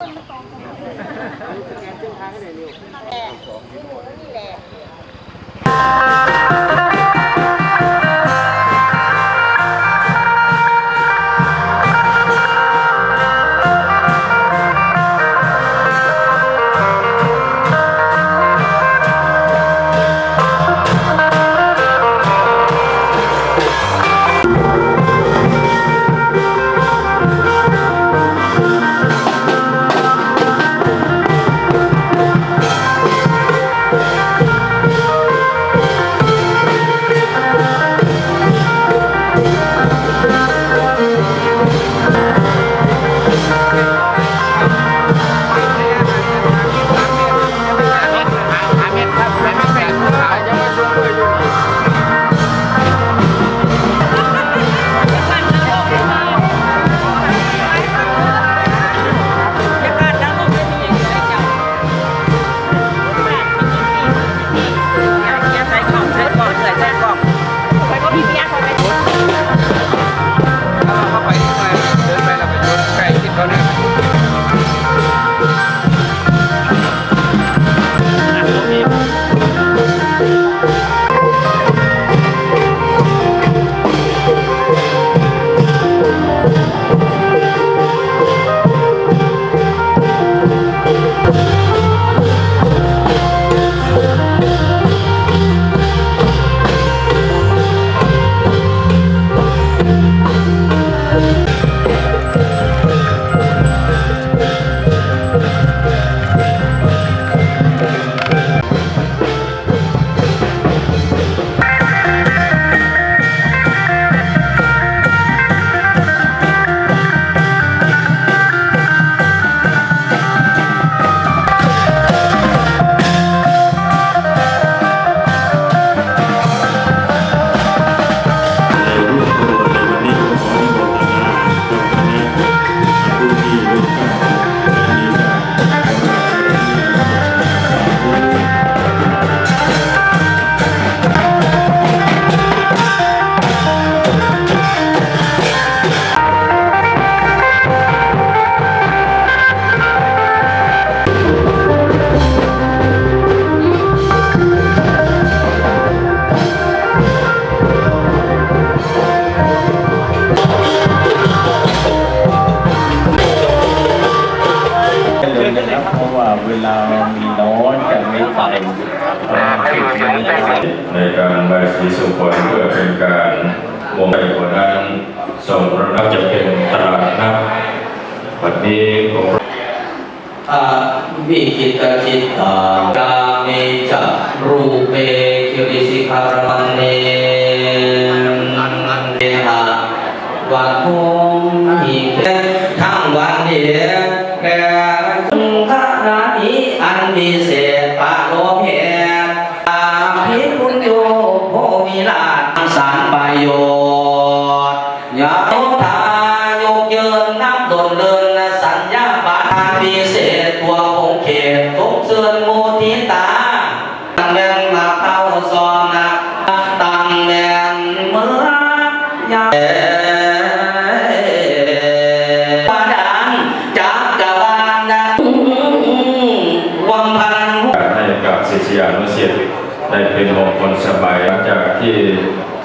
เข้ เพราะว่าเวลามีน้อยจะไม่ไปในการใบสีสุขผลเพื่อเป็นการวงไปหัวนั้นส่งพระนักจะเป็นตราหนักวันนี้ของอาวิคิตจิตตากาเมจรูเปคิริสิคารมังเนเนหะวันพงหิเก พิเศษตัวคงเขตทุกเสื่อนมูทิตาตั้งแดนมาเข้าซอนนะตั้งแดนเมื่อยาบาดานจักกะวาลนะวังพันการให้กับศิษยานุศิษย์ ได้เป็นมงคลสบายหลังจากที่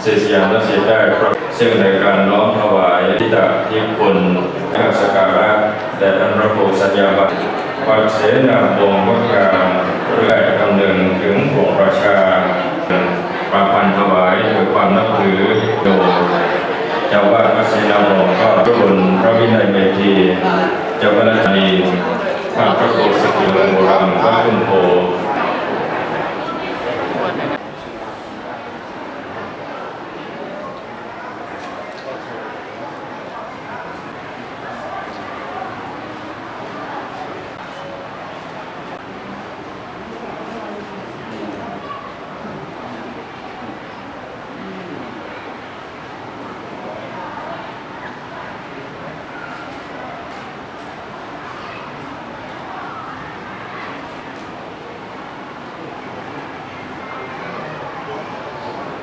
ศิษยานุศิษย์ได้ประซึ่งในการน้อมถวายทิตาที่คุณให้สการะแด่ท่านพระโพสัญญาบัตรวัดเสนาวงวักางเรื่อยคำนึงถึงวงประชาปราพันถวายด้วยความนับถือโดยเจ้าว่าดวัดเสนาวงก็ระบุญพระวินัยเมธีเจ้าคณะธนีข้าพระโพธิสกิลโบราณพระคุณโพ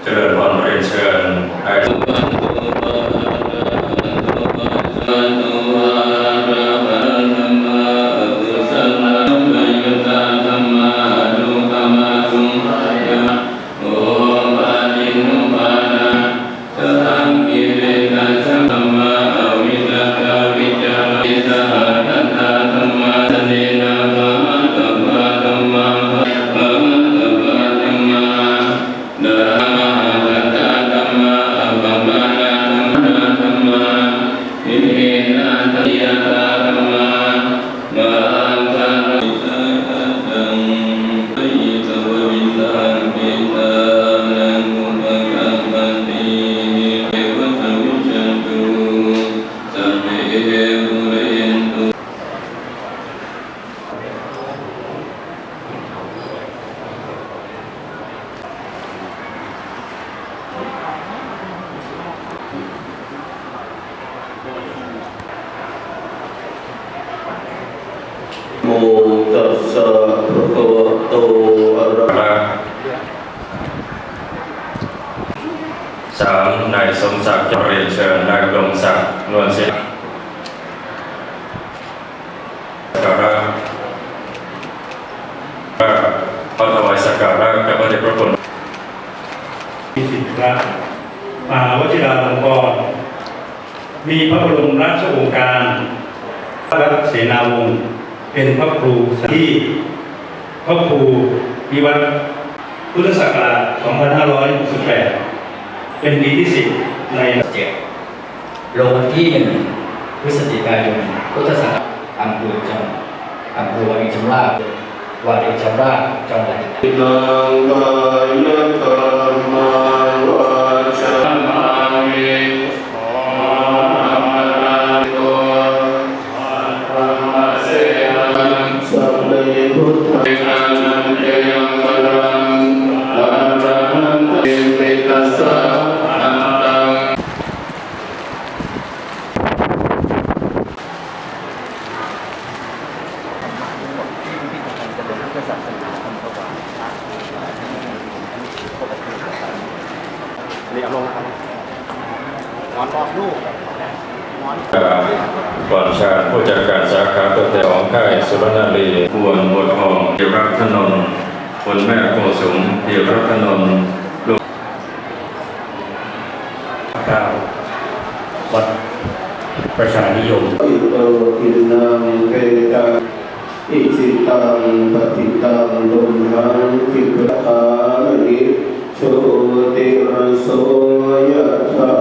เจ ริญพ สามนายสมศักดิ์จเรียนเชิญนายอุดมศักดิ์นวลศิลป์สักการะพระถวายสักการะแด่พระเดชพระคุณมีสิทธิ์พระมหาวชิราลงกรณ์มีพระบรมราชโองการพระเสนาวงศ์เป็นพระครูที่ ระครูวิวัฒน์พุทธศักราช 2568 เป็นปีที่ 10 ในเจ็ดลงวันที่หนึ่งพฤศจิกายนพุทธศักราชอำเภอจังอำเภอวารินชำราบวารินชำราบจังหวัดนังกายกรรมังวาจา ก่อนชาผู้จัดการสาขาตัวแทนของค่ายสุรนารีพวนบททองธีรัตนนท์คุณแม่โกสุมธีรัตนนท์ลูกเก้าวัดประชานิยมอิโตทินังเกตังอิจิ ตังปฏิตังตุมหังคิปทานิโชติรโสยถา